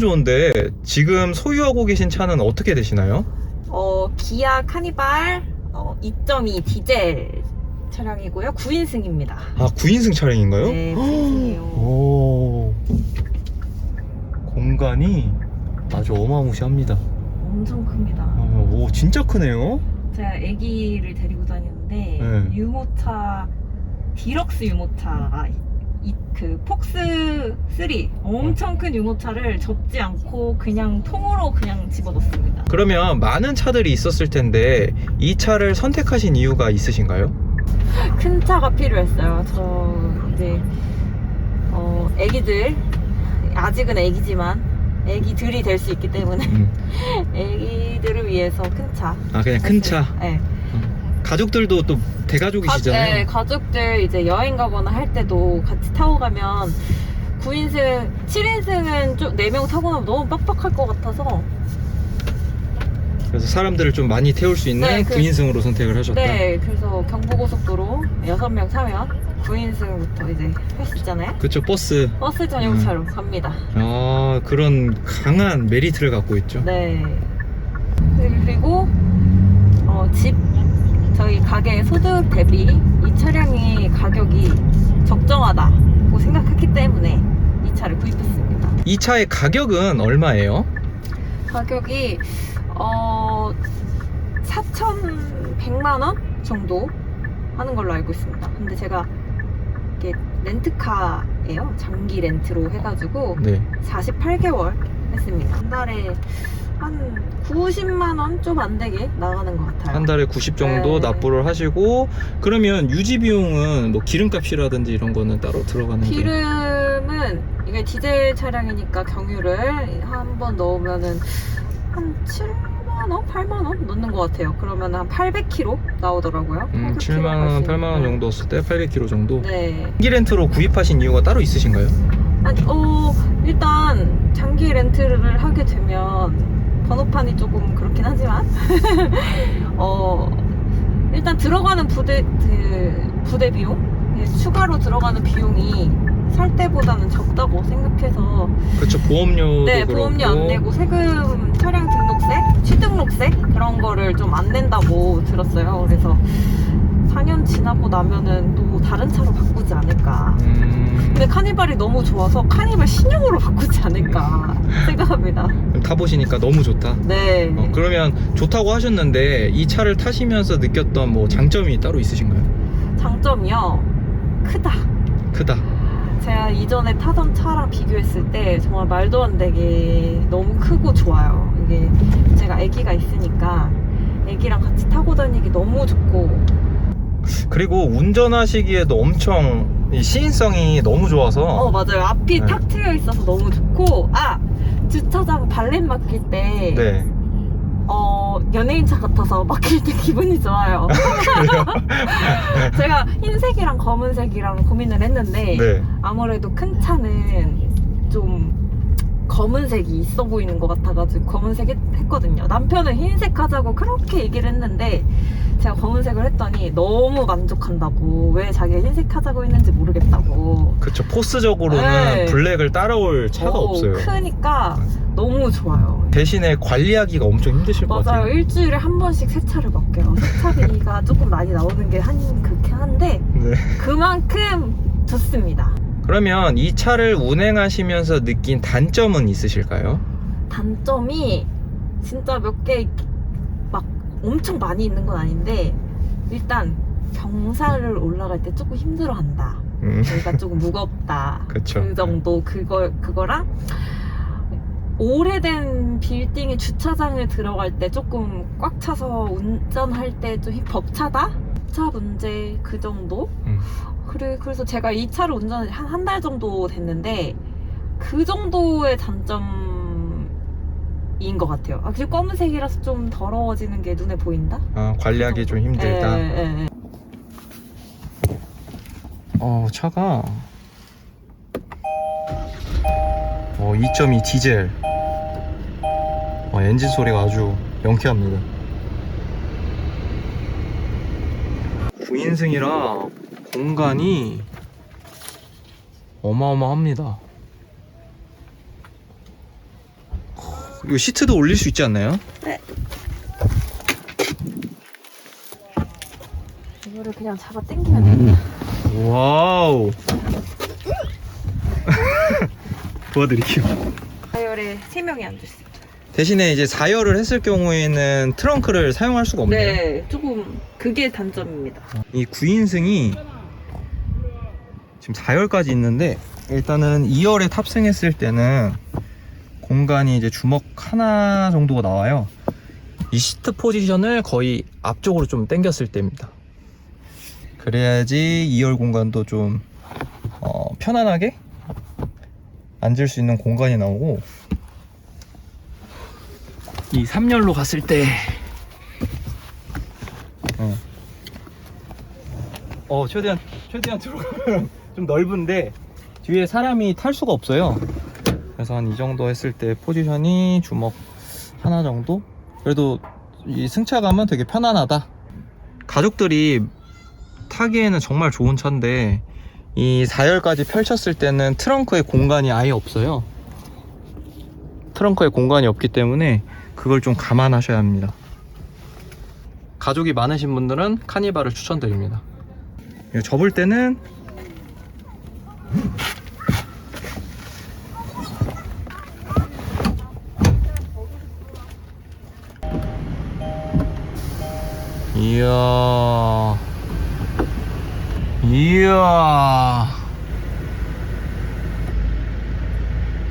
좋은데 지금 소유하고 계신 차는 어떻게 되시나요? 어, 기아 카니발 어, 2.2 디젤 차량이고요. 9인승입니다. 아 9인승 차량인가요? 네, 9인승이에요. 오 공간이 아주 어마무시합니다. 엄청 큽니다. 아, 오 진짜 크네요. 제가 아기를 데리고 다니는데 네. 유모차 디럭스 유모차 이, 그 폭스 3 엄청 큰 유모차를 접지 않고 그냥 통으로 그냥 집어넣습니다. 그러면 많은 차들이 있었을 텐데 이 차를 선택하신 이유가 있으신가요? 큰 차가 필요했어요. 저 이제 어 아기들 아직은 아기지만 아기들이 될 수 있기 때문에 음. 아기들을 위해서 큰 차. 아 그냥 큰 차. 네. 가족들도 또 가, 대가족이시잖아요. 네, 가족들 이제 여행 가거나 할 때도 같이 타고 가면 9인승, 7인승은 좀 4명 타고 나면 너무 빡빡할 것 같아서 그래서 사람들을 좀 많이 태울 수 있는 네, 그- 9인승으로 선택을 하셨다. 네, 그래서 경부고속도로 6명 타면 9인승부터 이제 할 수 있잖아요. 그쵸 버스. 버스 전용차로 갑니다. 아 그런 강한 메리트를 갖고 있죠. 네. 그리고 어, 집 저희 가게 소득 대비 이 차량의 가격이 적정하다고 생각했기 때문에 이 차를 구입했습니다. 이 차의 가격은 얼마예요? 가격이 어 4,100만 원 정도 하는 걸로 알고 있습니다. 근데 제가 이게 렌트카예요. 장기 렌트로 해가지고 네. 48개월 했습니다. 한 달에 한 90만 원 좀 안 되게 나가는 것 같아요. 한 달에 90 정도 네. 납부를 하시고 그러면 유지 비용은 뭐 기름값이라든지 이런 거는 따로 들어가는 게 기름은 이게 디젤 차량이니까 경유를 한 번 넣으면은 한 7만 원, 8만 원 넣는 것 같아요. 그러면 한 800km 나오더라고요. 음, 800km 7만 갈수 원, 있는. 8만 원 정도 썼을 때 800km 정도. 네. 장기 렌트로 구입하신 이유가 따로 있으신가요? 아니, 어, 일단 장기 렌트를 하게 되면 번호판이 조금 그렇긴 하지만 어, 일단 들어가는 부대 그, 부대 비용 네, 추가로 들어가는 비용이 살 때보다는 적다고 생각해서 그렇죠. 보험료도 네 그렇고. 보험료 안 내고 세금 차량 등록세 취등록세 그런 거를 좀 안 낸다고 들었어요 그래서 4년 지나고 나면은 또 다른 차로 바꾸지 않을까 음, 근데 카니발이 너무 좋아서 카니발 신형으로 바꾸지 않을까 생각합니다. 타보시니까 너무 좋다. 네. 어, 그러면 좋다고 하셨는데 이 차를 타시면서 느꼈던 뭐 장점이 따로 있으신가요? 장점이요. 크다. 크다. 제가 이전에 타던 차랑 비교했을 때 정말 말도 안 되게 너무 크고 좋아요. 이게 제가 아기가 있으니까 아기랑 같이 타고 다니기 너무 좋고 그리고 운전하시기에도 엄청 이 시인성이 너무 좋아서 어 맞아요. 앞이 네. 탁 트여 있어서 너무 좋고 아 주차장 발렛 맡길 때 네. 어, 연예인 차 같아서 맡길 때 기분이 좋아요. 제가 흰색이랑 검은색이랑 고민을 했는데 네. 아무래도 큰 차는 좀 검은색이 있어 보이는 것 같아가지고 검은색 했, 했거든요. 남편은 흰색 하자고 그렇게 얘기를 했는데 제가 검은색을 했더니 너무 만족한다고 왜 자기가 흰색 하자고 했는지 모르겠다고 그쵸. 포스적으로는 네. 블랙을 따라올 차가 어, 없어요. 크니까 너무 좋아요. 대신에 관리하기가 엄청 힘드실 것 맞아요. 같아요. 일주일에 한 번씩 세차를 맡겨요. 세차비가 조금 많이 나오는 게 한 그렇긴 한데 네. 그만큼 좋습니다. 그러면 이 차를 운행하시면서 느낀 단점은 있으실까요? 단점이 진짜 몇 개 막 엄청 많이 있는 건 아닌데 일단 경사를 올라갈 때 조금 힘들어한다. 음, 여기가 조금 무겁다. 그쵸. 그 정도 그거 그거랑 오래된 빌딩에 주차장을 들어갈 때 조금 꽉 차서 운전할 때 좀 벅차다? 차 문제 그 정도? 음. 그래 그래서 제가 이 차를 운전 한 한 달 정도 됐는데 그 정도의 단점인 것 같아요. 아 그리고 검은색이라서 좀 더러워지는 게 눈에 보인다? 아, 관리하기 좀 힘들다. 예, 예, 예. 어, 차가 어, 2.2 디젤. 어, 엔진 소리가 아주 명쾌합니다. 9인승이라 공간이 어마어마합니다. 이거 시트도 올릴 수 있지 않나요? 이거를 그냥 잡아 당기면 됩니다. 와우. 도와드릴게요. 다이얼에 세 명이 앉을 수 있어요. 대신에 이제 4열을 했을 경우에는 트렁크를 사용할 수가 없네요. 네, 조금 그게 단점입니다. 이 9인승이 지금 4열까지 있는데 일단은 2열에 탑승했을 때는 공간이 이제 주먹 하나 정도가 나와요. 이 시트 포지션을 거의 앞쪽으로 좀 당겼을 때입니다. 그래야지 2열 공간도 좀 어, 편안하게 앉을 수 있는 공간이 나오고 이 3열로 갔을 때 어, 어 최대한 최대한 들어가면 좀 넓은데 뒤에 사람이 탈 수가 없어요. 그래서 한 이 정도 했을 때 포지션이 주먹 하나 정도? 그래도 이 승차감은 되게 편안하다. 가족들이 타기에는 정말 좋은 차인데 이 4열까지 펼쳤을 때는 트렁크에 공간이 아예 없어요. 트렁크에 공간이 없기 때문에 그걸 좀 감안하셔야 합니다. 가족이 많으신 분들은 카니발을 추천드립니다. 접을 때는 이야. 이야